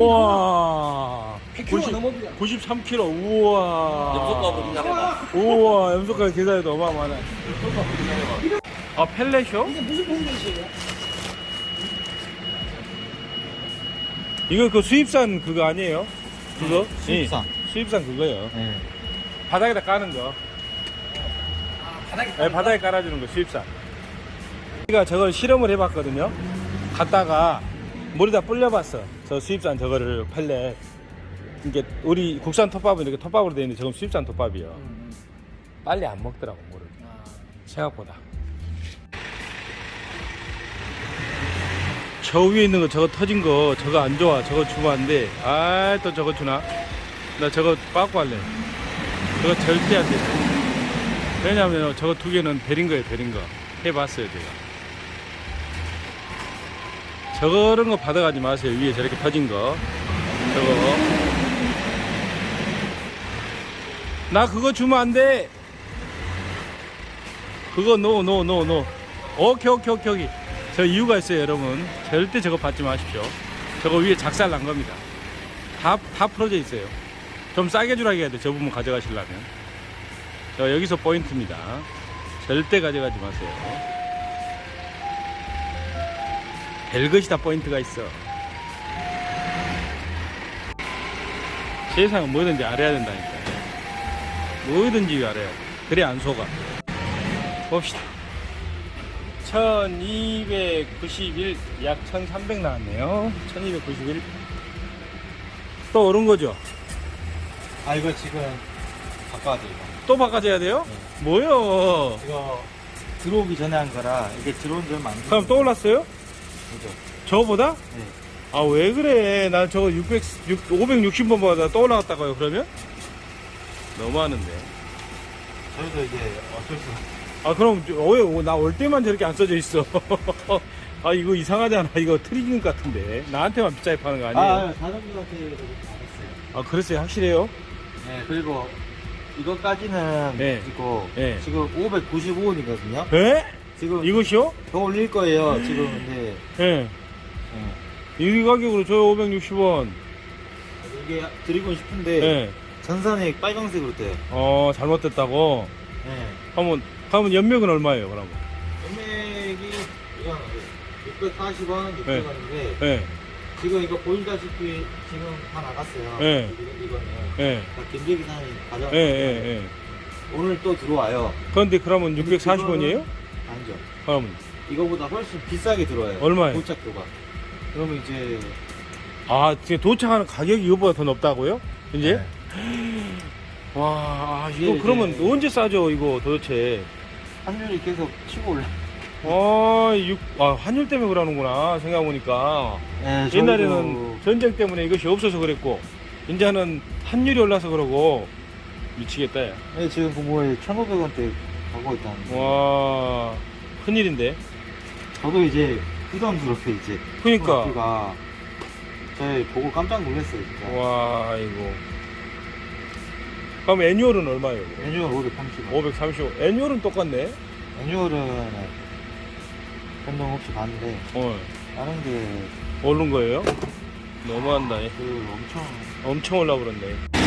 우와 100kg 넘어옵니다. 93kg 우와 염소값으로. 우와 염소까지 계산해도 어마어마하네 아 펠렛이요? 이게 무슨 펠렛이에요? 이거 그 수입산 그거 아니에요? 그거? 수입산. 예, 수입산 그거요 네. 바닥에다 까는 거 바닥에 네, 바닥에 깔아주는 거 수입산 우리가 저걸 실험을 해봤거든요 갔다가 물에다 불려봤어. 저 수입산 저거를 펠렛 이게 우리 국산 톱밥은 이렇게 톱밥으로 되어 있는데 저건 수입산 톱밥이요. 빨리 안 먹더라고 물을. 생각보다. 저 위에 있는 거 저거 터진 거 저거 안 좋아. 저거 주면 안돼 아 또 저거 주나? 나 저거 빠꾸 할래. 저거 절대 안돼. 왜냐면 저거 두 개는 베린 거예요 베린 거. 해봤어요 제가 저런 거 받아가지 마세요. 위에 저렇게 터진 거. 저거. 나 그거 주면 안 돼. 그거 노 노 노 노 오케이 오케이 오케이 오케이. 저 이유가 있어요 여러분. 절대 저거 받지 마십시오. 저거 위에 작살 난 겁니다. 다, 다 풀어져 있어요. 좀 싸게 주라고 해야 돼 저 부분 가져가시려면. 저 여기서 포인트입니다. 절대 가져가지 마세요 별것이 다 포인트가 있어 세상은 뭐든지 알아야 된다니까 뭐든지 알아야 돼 그래 안 속아 봅시다 1291, 약 1300 나왔네요. 1291. 또 오른 거죠? 아 이거 지금 바꿔야 돼 이거. 또 바꿔줘야 돼요? 뭐요? 이거 들어오기 전에 한 거라 이게 들어온 지 얼마 안 그럼 또 올랐어요? 저보다? 네. 아, 왜 그래? 난 저거 600, 6, 560번보다 또 올라갔다고요, 그러면? 너무하는데. 저희도 이제 어쩔 수 없. 아, 그럼, 나올 때만 저렇게 안 써져 있어. 아, 이거 이상하잖아. 이거 트리징 같은데. 나한테만 비싸게 파는 거 아니에요? 아 그렇게 안 했어요. 아, 그랬어요? 확실해요? 네 그리고 이거까지는 네. 네. 지금 595원이거든요. 에? 지금 이것이요? 더 올릴 거예요. 지금 근데 예. 네. 이 가격으로 저 560원. 이게 드리고 싶은데 예. 전산에 빨강색으로 떠요. 어, 잘못됐다고. 네. 하면, 하면 연명은 얼마예요, 그러면? 금액이 이건 640원, 600원인데 예. 지금 이거 보시다시피 지금 다 나갔어요. 네. 이거- 이거는 예. 다 김재기사님 가져왔 예, 예, 예. 오늘 또 들어와요. 그런데 그러면 640원이에요? 아니죠. 그러면. 이거보다 훨씬 비싸게 들어와요. 얼마예요? 도착료가. 그러면 이제 아, 지금 도착하는 가격이 이거보다 더 높다고요? 이제? 네. 와, 아, 이거 이게 그러면 이제- 언제 싸죠, 이거 도대체? 환율이 계속 치고 올라. 아, 육, 아, 환율 때문에 그러는구나, 생각해보니까. 네, 옛날에는 전쟁 때문에 이것이 없어서 그랬고, 이제는 환율이 올라서 그러고, 미치겠다, 야. 네, 지금 그거에 1,500원대 가고 있다는데. 와, 큰일인데. 저도 이제 부담스럽게 이제. 그니까. 가 저희 보고 깜짝 놀랐어요, 진짜. 와, 이거. 그럼 애뉴얼은 얼마예요? 애뉴얼 530원. 535. 애뉴얼은 똑같네. 애뉴얼은 변동 없이 봤는데 어, 다른 게 오른 거예요? 너무한다. 얘. 그 엄청 엄청 올라버렸네.